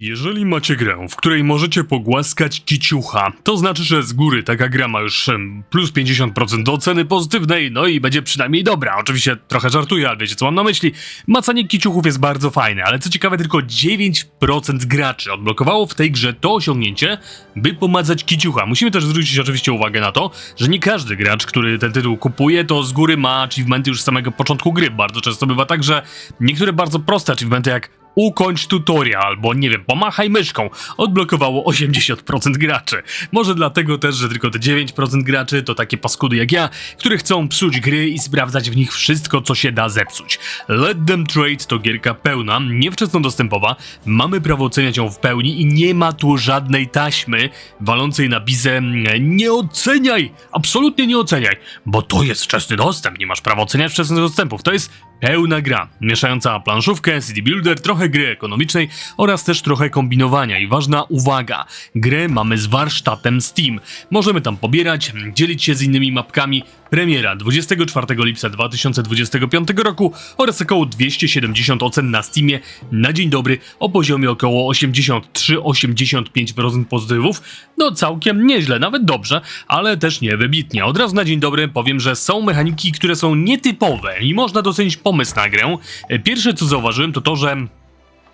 Jeżeli macie grę, w której możecie pogłaskać kiciucha, to znaczy, że z góry taka gra ma już plus 50% do oceny pozytywnej, no i będzie przynajmniej dobra. Oczywiście trochę żartuję, ale wiecie co mam na myśli. Macanie kiciuchów jest bardzo fajne, ale co ciekawe tylko 9% graczy odblokowało w tej grze to osiągnięcie, by pomacać kiciucha. Musimy też zwrócić oczywiście uwagę na to, że nie każdy gracz, który ten tytuł kupuje, to z góry ma achievementy już z samego początku gry. Bardzo często bywa tak, że niektóre bardzo proste achievementy jak Ukończ tutorial, albo nie wiem, pomachaj myszką. Odblokowało 80% graczy. Może dlatego też, że tylko te 9% graczy to takie paskudy jak ja, które chcą psuć gry i sprawdzać w nich wszystko, co się da zepsuć. Let Them Trade to gierka pełna, niewczesno dostępowa, mamy prawo oceniać ją w pełni i nie ma tu żadnej taśmy walącej na bizę nie oceniaj, absolutnie nie oceniaj, bo to jest wczesny dostęp, nie masz prawa oceniać wczesnych dostępów, to jest Pełna gra, mieszająca planszówkę, CD Builder, trochę gry ekonomicznej oraz też trochę kombinowania. I ważna uwaga, grę mamy z warsztatem Steam. Możemy tam pobierać, dzielić się z innymi mapkami. Premiera 24 lipca 2025 roku oraz około 270 ocen na Steamie na dzień dobry o poziomie około 83-85% pozytywów. No całkiem nieźle, nawet dobrze, ale też nie wybitnie. Od razu na dzień dobry powiem, że są mechaniki, które są nietypowe i można docenić pomysł na grę. Pierwsze co zauważyłem to to, że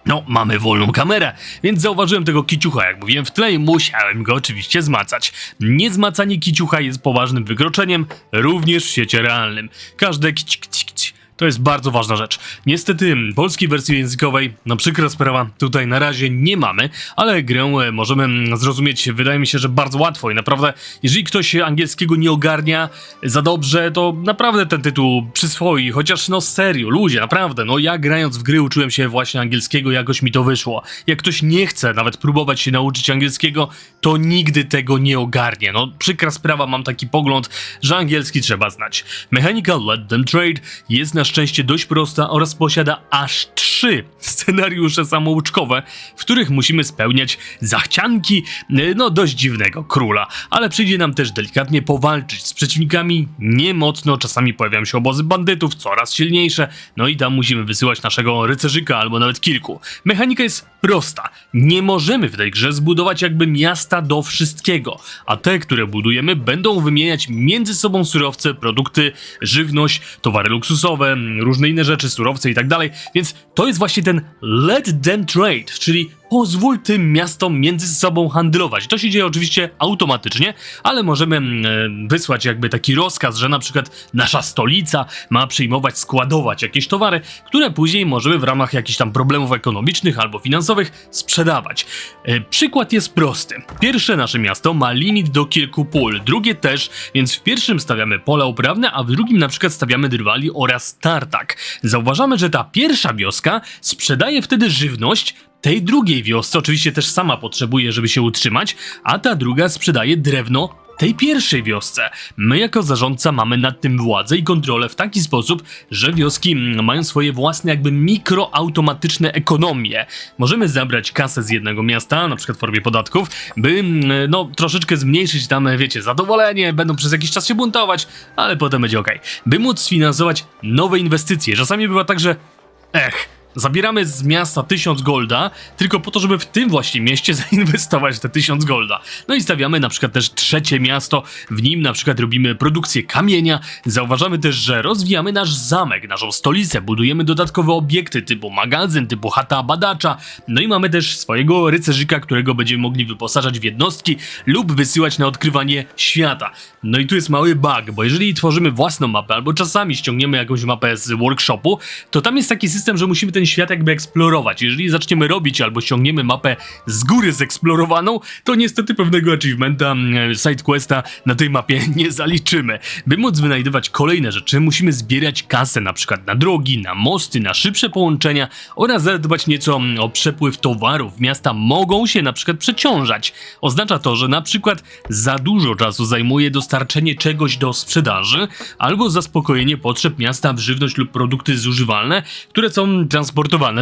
no, mamy wolną kamerę, więc zauważyłem tego kiciucha, jak mówiłem w tle i musiałem go oczywiście zmacać. Niezmacanie kiciucha jest poważnym wykroczeniem, również w świecie realnym. Każde kici, kici to jest bardzo ważna rzecz. Niestety, polskiej wersji językowej, no przykra sprawa, tutaj na razie nie mamy, ale grę e, możemy mm, zrozumieć, wydaje mi się, że bardzo łatwo i naprawdę, jeżeli ktoś angielskiego nie ogarnia za dobrze, to naprawdę ten tytuł przyswoi, chociaż no serio, ludzie, naprawdę, no ja grając w gry uczyłem się właśnie angielskiego, jakoś mi to wyszło. Jak ktoś nie chce nawet próbować się nauczyć angielskiego, to nigdy tego nie ogarnie. No przykra sprawa, mam taki pogląd, że angielski trzeba znać. Mechanika Let Them Trade jest na szczęście dość prosta oraz posiada aż trzy scenariusze samouczkowe, w których musimy spełniać zachcianki e, no dość dziwnego króla, ale przyjdzie nam też delikatnie powalczyć z przeciwnikami niemocno, czasami pojawiają się obozy bandytów, coraz silniejsze, no i tam musimy wysyłać naszego rycerzyka albo nawet kilku. Mechanika jest prosta. Nie możemy w tej grze zbudować jakby miasta do wszystkiego, a te, które budujemy, będą wymieniać między sobą surowce, produkty, żywność, towary luksusowe, różne inne rzeczy, surowce i tak dalej, więc to jest właśnie ten let them trade, czyli pozwól tym miastom między sobą handlować. To się dzieje oczywiście automatycznie, ale możemy mm, e, wysłać jakby taki rozkaz, że na przykład nasza stolica ma przyjmować, składować jakieś towary, które później możemy w ramach jakichś tam problemów ekonomicznych albo finansowych sprzedawać. E, przykład jest prosty. Pierwsze nasze miasto ma limit do kilku pól, drugie też, więc w pierwszym stawiamy pola uprawne, a w drugim na przykład stawiamy drwali oraz tartak. Zauważamy, że ta pierwsza wioska sprzedaje wtedy żywność, tej drugiej wiosce oczywiście też sama potrzebuje, żeby się utrzymać, a ta druga sprzedaje drewno tej pierwszej wiosce. My jako zarządca mamy nad tym władzę i kontrolę w taki sposób, że wioski mają swoje własne jakby mikroautomatyczne ekonomie. Możemy zabrać kasę z jednego miasta, na przykład w formie podatków, by mm, no troszeczkę zmniejszyć tam, wiecie, zadowolenie, będą przez jakiś czas się buntować, ale potem będzie ok. By móc sfinansować nowe inwestycje. Czasami bywa tak, że ech, Zabieramy z miasta 1000 golda, tylko po to, żeby w tym właśnie mieście zainwestować te 1000 golda. No i stawiamy na przykład też trzecie miasto, w nim na przykład robimy produkcję kamienia. Zauważamy też, że rozwijamy nasz zamek, naszą stolicę, budujemy dodatkowe obiekty typu magazyn, typu chata badacza. No i mamy też swojego rycerzyka, którego będziemy mogli wyposażać w jednostki lub wysyłać na odkrywanie świata. No i tu jest mały bug, bo jeżeli tworzymy własną mapę, albo czasami ściągniemy jakąś mapę z workshopu, to tam jest taki system, że musimy ten świat jakby eksplorować. Jeżeli zaczniemy robić albo ściągniemy mapę z góry zeksplorowaną, to niestety pewnego achievementa, mm, sidequesta na tej mapie nie zaliczymy. By móc wynajdywać kolejne rzeczy, musimy zbierać kasę na przykład na drogi, na mosty, na szybsze połączenia oraz zadbać nieco mm, o przepływ towarów. Miasta mogą się na przykład przeciążać. Oznacza to, że na przykład za dużo czasu zajmuje dostarczenie czegoś do sprzedaży albo zaspokojenie potrzeb miasta w żywność lub produkty zużywalne, które są transportowane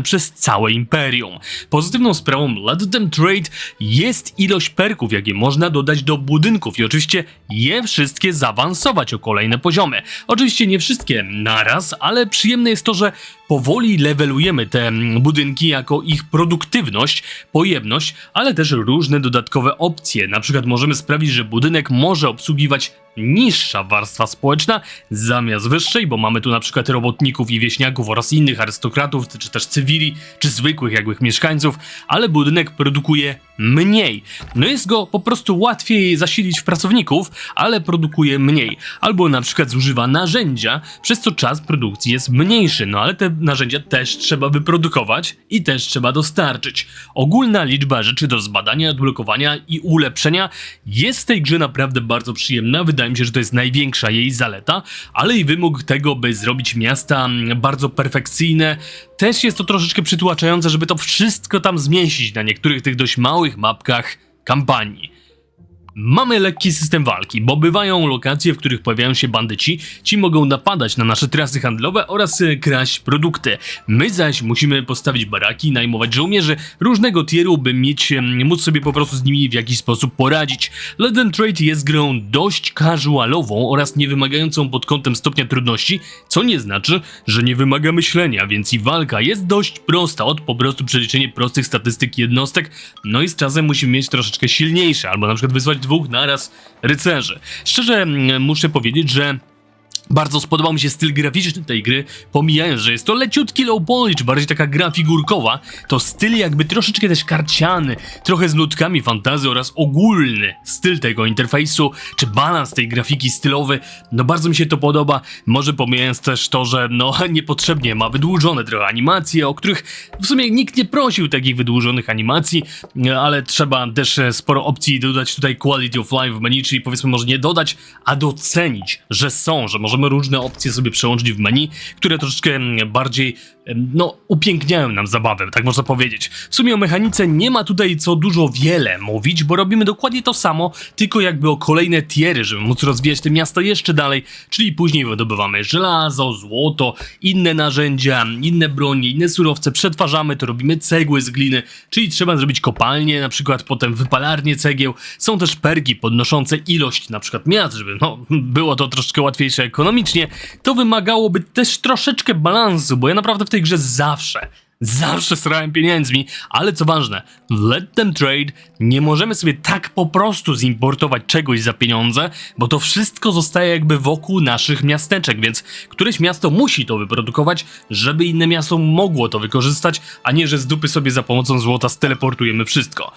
przez całe imperium. Pozytywną sprawą Let Them Trade jest ilość perków, jakie można dodać do budynków i oczywiście je wszystkie zaawansować o kolejne poziomy. Oczywiście nie wszystkie naraz, ale przyjemne jest to, że powoli levelujemy te mm, budynki jako ich produktywność, pojemność, ale też różne dodatkowe opcje. Na przykład możemy sprawić, że budynek może obsługiwać niższa warstwa społeczna zamiast wyższej, bo mamy tu na przykład robotników i wieśniaków oraz innych arystokratów, czy też cywili, czy zwykłych jakby mieszkańców, ale budynek produkuje mniej. No jest go po prostu łatwiej zasilić w pracowników, ale produkuje mniej. Albo na przykład zużywa narzędzia, przez co czas produkcji jest mniejszy, no ale te narzędzia też trzeba wyprodukować i też trzeba dostarczyć. Ogólna liczba rzeczy do zbadania, odblokowania i ulepszenia jest w tej grze naprawdę bardzo przyjemna. Wydaje mi się, że to jest największa jej zaleta, ale i wymóg tego, by zrobić miasta mm, bardzo perfekcyjne, też jest to troszeczkę przytłaczające, żeby to wszystko tam zmieścić na niektórych tych dość małych mapkach kampanii. Mamy lekki system walki, bo bywają lokacje, w których pojawiają się bandyci, ci mogą napadać na nasze trasy handlowe oraz e, kraść produkty. My zaś musimy postawić baraki, najmować żołnierzy różnego tieru, by mieć, móc sobie po prostu z nimi w jakiś sposób poradzić. Them Trade jest grą dość casualową oraz niewymagającą pod kątem stopnia trudności, co nie znaczy, że nie wymaga myślenia, więc i walka jest dość prosta od po prostu przeliczenie prostych statystyk jednostek, no i z czasem musimy mieć troszeczkę silniejsze, albo na przykład wysłać dwóch naraz rycerzy. Szczerze mm, muszę powiedzieć, że bardzo spodobał mi się styl graficzny tej gry, pomijając, że jest to leciutki low poly, czy bardziej taka gra figurkowa, to styl jakby troszeczkę też karciany, trochę z nutkami fantazy oraz ogólny styl tego interfejsu, czy balans tej grafiki stylowy, no bardzo mi się to podoba, może pomijając też to, że no niepotrzebnie ma wydłużone trochę animacje, o których w sumie nikt nie prosił takich wydłużonych animacji, ale trzeba też e, sporo opcji dodać tutaj quality of life w menu, czyli powiedzmy może nie dodać, a docenić, że są, że możemy różne opcje sobie przełączyć w menu, które troszeczkę bardziej no, upiękniają nam zabawę, tak można powiedzieć. W sumie o mechanice nie ma tutaj co dużo wiele mówić, bo robimy dokładnie to samo, tylko jakby o kolejne tiery, żeby móc rozwijać te miasta jeszcze dalej, czyli później wydobywamy żelazo, złoto, inne narzędzia, inne bronie, inne surowce, przetwarzamy to, robimy cegły z gliny, czyli trzeba zrobić kopalnię, na przykład potem wypalarnię cegieł. Są też perki podnoszące ilość na przykład miast, żeby no, było to troszeczkę łatwiejsze ekonomicznie. To wymagałoby też troszeczkę balansu, bo ja naprawdę w tej grze zawsze Zawsze srałem pieniędzmi, ale co ważne, w Let Them Trade nie możemy sobie tak po prostu zimportować czegoś za pieniądze, bo to wszystko zostaje jakby wokół naszych miasteczek, więc któreś miasto musi to wyprodukować, żeby inne miasto mogło to wykorzystać, a nie, że z dupy sobie za pomocą złota steleportujemy wszystko.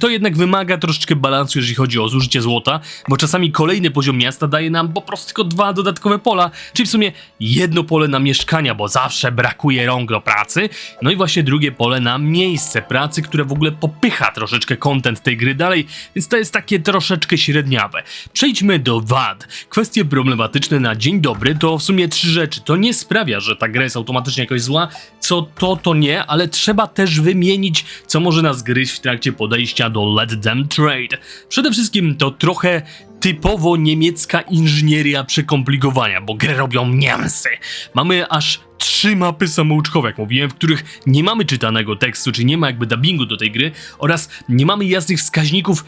To jednak wymaga troszeczkę balansu, jeżeli chodzi o zużycie złota, bo czasami kolejny poziom miasta daje nam po prostu tylko dwa dodatkowe pola, czyli w sumie jedno pole na mieszkania, bo zawsze brakuje rąk do pracy, no i właśnie drugie pole na miejsce pracy, które w ogóle popycha troszeczkę content tej gry dalej, więc to jest takie troszeczkę średniawe. Przejdźmy do wad. Kwestie problematyczne na dzień dobry to w sumie trzy rzeczy. To nie sprawia, że ta gra jest automatycznie jakoś zła, co to to nie, ale trzeba też wymienić, co może nas gryźć w trakcie podejścia do Let Them Trade. Przede wszystkim to trochę typowo niemiecka inżynieria przekomplikowania, bo grę robią Niemcy. Mamy aż trzy mapy samouczkowe, jak mówiłem, w których nie mamy czytanego tekstu, czy nie ma jakby dubbingu do tej gry oraz nie mamy jasnych wskaźników,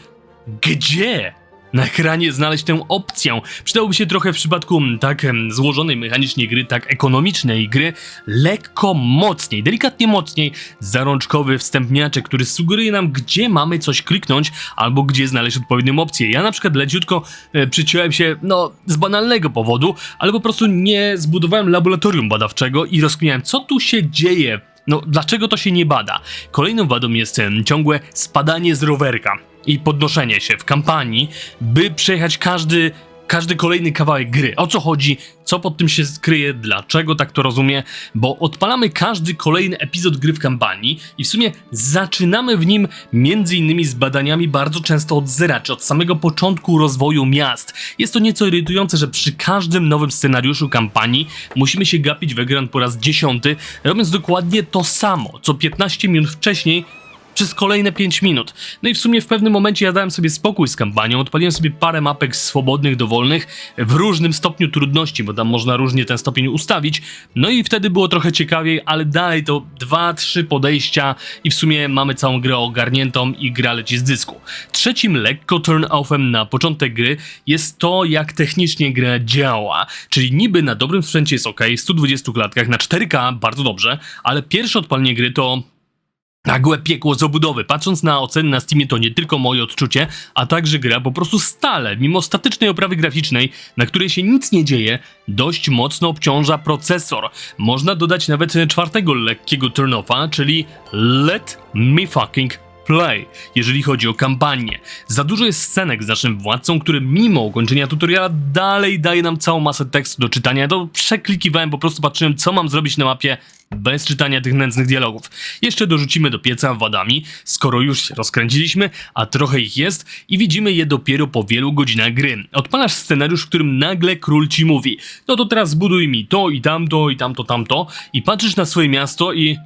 gdzie na ekranie znaleźć tę opcję. Przydałoby się trochę w przypadku mm, tak złożonej mechanicznie gry, tak ekonomicznej gry, lekko mocniej, delikatnie mocniej, zarączkowy wstępniaczek, który sugeruje nam, gdzie mamy coś kliknąć, albo gdzie znaleźć odpowiednią opcję. Ja na przykład leciutko e, przyciąłem się, no, z banalnego powodu, ale po prostu nie zbudowałem laboratorium badawczego i rozkminiałem, co tu się dzieje no, dlaczego to się nie bada? Kolejną wadą jest ciągłe spadanie z rowerka i podnoszenie się w kampanii, by przejechać każdy, każdy kolejny kawałek gry. O co chodzi? Co pod tym się skryje? Dlaczego tak to rozumie? Bo odpalamy każdy kolejny epizod gry w kampanii i w sumie zaczynamy w nim między innymi z badaniami bardzo często od zera, czy od samego początku rozwoju miast. Jest to nieco irytujące, że przy każdym nowym scenariuszu kampanii musimy się gapić w po raz dziesiąty, robiąc dokładnie to samo, co 15 minut wcześniej przez kolejne 5 minut. No i w sumie w pewnym momencie ja dałem sobie spokój z kampanią, odpaliłem sobie parę mapek swobodnych, dowolnych, w różnym stopniu trudności, bo tam można różnie ten stopień ustawić. No i wtedy było trochę ciekawiej, ale dalej to 2-3 podejścia i w sumie mamy całą grę ogarniętą i gra leci z dysku. Trzecim lekko turn-offem na początek gry jest to, jak technicznie gra działa. Czyli niby na dobrym sprzęcie jest ok, w 120 klatkach, na 4K bardzo dobrze, ale pierwsze odpalenie gry to Nagłe piekło z obudowy. Patrząc na oceny na Steamie to nie tylko moje odczucie, a także gra po prostu stale, mimo statycznej oprawy graficznej, na której się nic nie dzieje, dość mocno obciąża procesor. Można dodać nawet czwartego lekkiego turn-offa, czyli Let me fucking play, jeżeli chodzi o kampanię. Za dużo jest scenek z naszym władcą, który mimo ukończenia tutoriala dalej daje nam całą masę tekstu do czytania. Ja to przeklikiwałem, po prostu patrzyłem, co mam zrobić na mapie bez czytania tych nędznych dialogów. Jeszcze dorzucimy do pieca wadami, skoro już się rozkręciliśmy, a trochę ich jest i widzimy je dopiero po wielu godzinach gry. Odpalasz scenariusz, w którym nagle król ci mówi no to teraz zbuduj mi to i tamto i tamto tamto i patrzysz na swoje miasto i...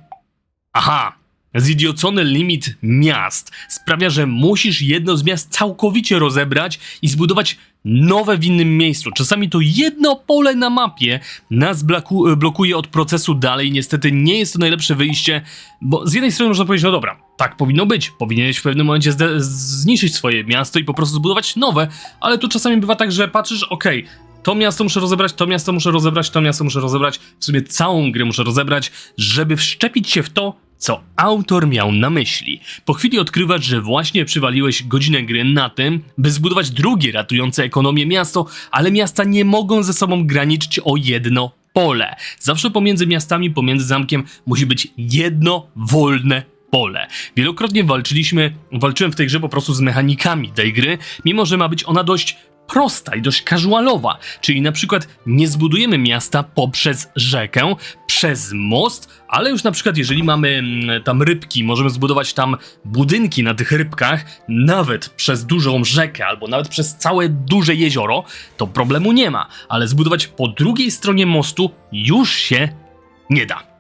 Aha, Zidiocony limit miast sprawia, że musisz jedno z miast całkowicie rozebrać i zbudować nowe w innym miejscu. Czasami to jedno pole na mapie nas bloku- blokuje od procesu dalej. Niestety nie jest to najlepsze wyjście, bo z jednej strony można powiedzieć, no dobra, tak powinno być. Powinieneś w pewnym momencie zniszczyć swoje miasto i po prostu zbudować nowe, ale tu czasami bywa tak, że patrzysz, okej, to miasto muszę rozebrać, to miasto muszę rozebrać, to miasto muszę rozebrać, w sumie całą grę muszę rozebrać, żeby wszczepić się w to, co autor miał na myśli. Po chwili odkrywasz, że właśnie przywaliłeś godzinę gry na tym, by zbudować drugie ratujące ekonomię miasto, ale miasta nie mogą ze sobą graniczyć o jedno pole. Zawsze pomiędzy miastami, pomiędzy zamkiem musi być jedno wolne pole. Wielokrotnie walczyliśmy, walczyłem w tej grze po prostu z mechanikami tej gry, mimo że ma być ona dość prosta i dość casualowa, czyli na przykład nie zbudujemy miasta poprzez rzekę, przez most, ale już na przykład jeżeli mamy mm, tam rybki, możemy zbudować tam budynki na tych rybkach, nawet przez dużą rzekę albo nawet przez całe duże jezioro, to problemu nie ma, ale zbudować po drugiej stronie mostu już się nie da.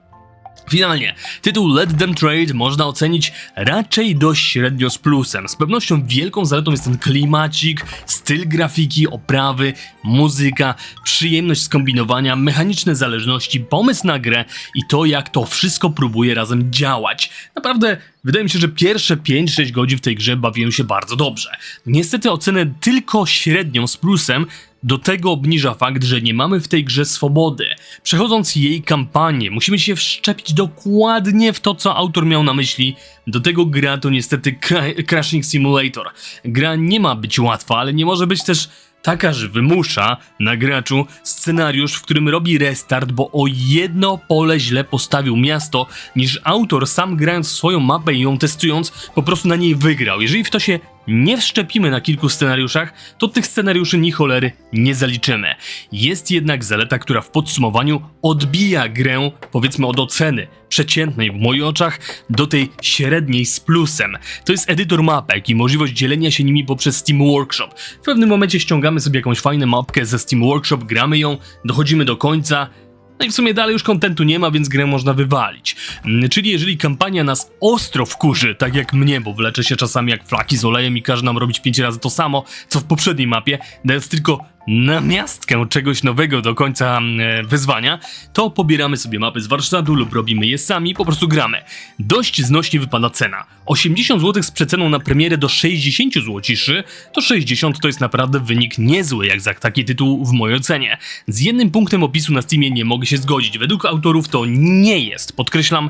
Finalnie, tytuł Let Them Trade można ocenić raczej dość średnio z plusem. Z pewnością wielką zaletą jest ten klimacik, styl grafiki, oprawy, muzyka, przyjemność skombinowania, mechaniczne zależności, pomysł na grę i to jak to wszystko próbuje razem działać. Naprawdę Wydaje mi się, że pierwsze 5-6 godzin w tej grze bawiłem się bardzo dobrze. Niestety ocenę tylko średnią z plusem, do tego obniża fakt, że nie mamy w tej grze swobody. Przechodząc jej kampanię, musimy się wszczepić dokładnie w to, co autor miał na myśli. Do tego gra to niestety Cra- Crashing Simulator. Gra nie ma być łatwa, ale nie może być też taka, że wymusza na graczu scenariusz, w którym robi restart, bo o jedno pole źle postawił miasto, niż autor sam grając swoją mapę i ją testując, po prostu na niej wygrał. Jeżeli w to się nie wszczepimy na kilku scenariuszach, to tych scenariuszy ni cholery nie zaliczymy. Jest jednak zaleta, która w podsumowaniu odbija grę, powiedzmy od oceny przeciętnej w moich oczach do tej średniej z plusem. To jest edytor mapek i możliwość dzielenia się nimi poprzez Steam Workshop. W pewnym momencie ściągamy sobie jakąś fajną mapkę ze Steam Workshop, gramy ją, dochodzimy do końca, no i w sumie dalej już kontentu nie ma, więc grę można wywalić. Mm, Czyli jeżeli kampania nas ostro wkurzy, tak jak mnie, bo wleczę się czasami jak flaki z olejem i każe nam robić 5 razy to samo, co w poprzedniej mapie, dając tylko namiastkę czegoś nowego do końca mm, e, wyzwania, to pobieramy sobie mapy z warsztatu lub robimy je sami, po prostu gramy. Dość znośnie wypada cena. 80 zł z przeceną na premierę do 60 złociszy, to 60 to jest naprawdę wynik niezły jak za taki tytuł w mojej ocenie. Z jednym punktem opisu na Steamie nie mogę się zgodzić. Według autorów to nie jest, podkreślam,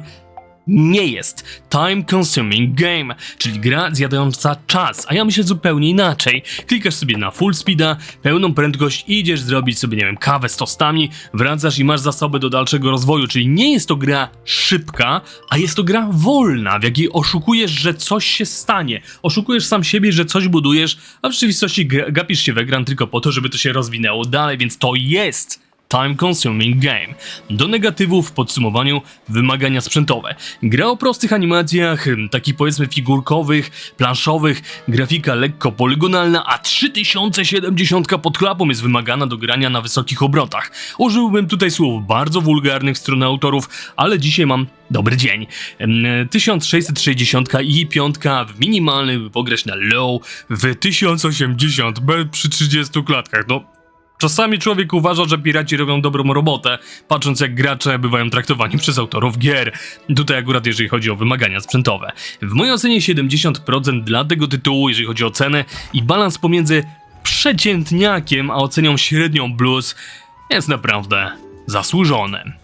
nie jest time consuming game, czyli gra zjadająca czas, a ja myślę zupełnie inaczej. Klikasz sobie na full speeda, pełną prędkość idziesz zrobić sobie, nie wiem, kawę z tostami, wracasz i masz zasoby do dalszego rozwoju, czyli nie jest to gra szybka, a jest to gra wolna, w jakiej oszukujesz, że coś się stanie. Oszukujesz sam siebie, że coś budujesz, a w rzeczywistości gapisz się w ekran tylko po to, żeby to się rozwinęło dalej, więc to jest time consuming game. Do negatywów w podsumowaniu wymagania sprzętowe. Gra o prostych animacjach, takich powiedzmy figurkowych, planszowych, grafika lekko polygonalna, a 3070 pod klapą jest wymagana do grania na wysokich obrotach. Użyłbym tutaj słów bardzo wulgarnych w stronę autorów, ale dzisiaj mam dobry dzień. Ym, 1660 i 5 w minimalny, by pograć na low w 1080 b przy 30 klatkach. No, Czasami człowiek uważa, że piraci robią dobrą robotę, patrząc jak gracze bywają traktowani przez autorów gier. Tutaj akurat jeżeli chodzi o wymagania sprzętowe. W mojej ocenie 70% dla tego tytułu, jeżeli chodzi o cenę i balans pomiędzy przeciętniakiem a ocenią średnią blues jest naprawdę zasłużony.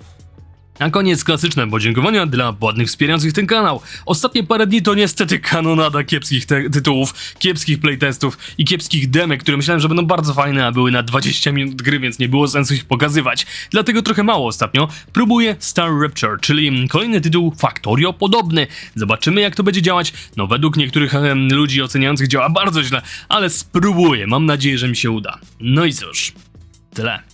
Na koniec klasyczne podziękowania dla ładnych wspierających ten kanał. Ostatnie parę dni to niestety kanonada kiepskich tytułów, kiepskich playtestów i kiepskich demek, które myślałem, że będą bardzo fajne, a były na 20 minut gry, więc nie było sensu ich pokazywać. Dlatego trochę mało ostatnio. Próbuję Star Rapture, czyli kolejny tytuł Factorio podobny. Zobaczymy jak to będzie działać. No według niektórych ludzi oceniających działa bardzo źle, ale spróbuję. Mam nadzieję, że mi się uda. No i cóż, tyle.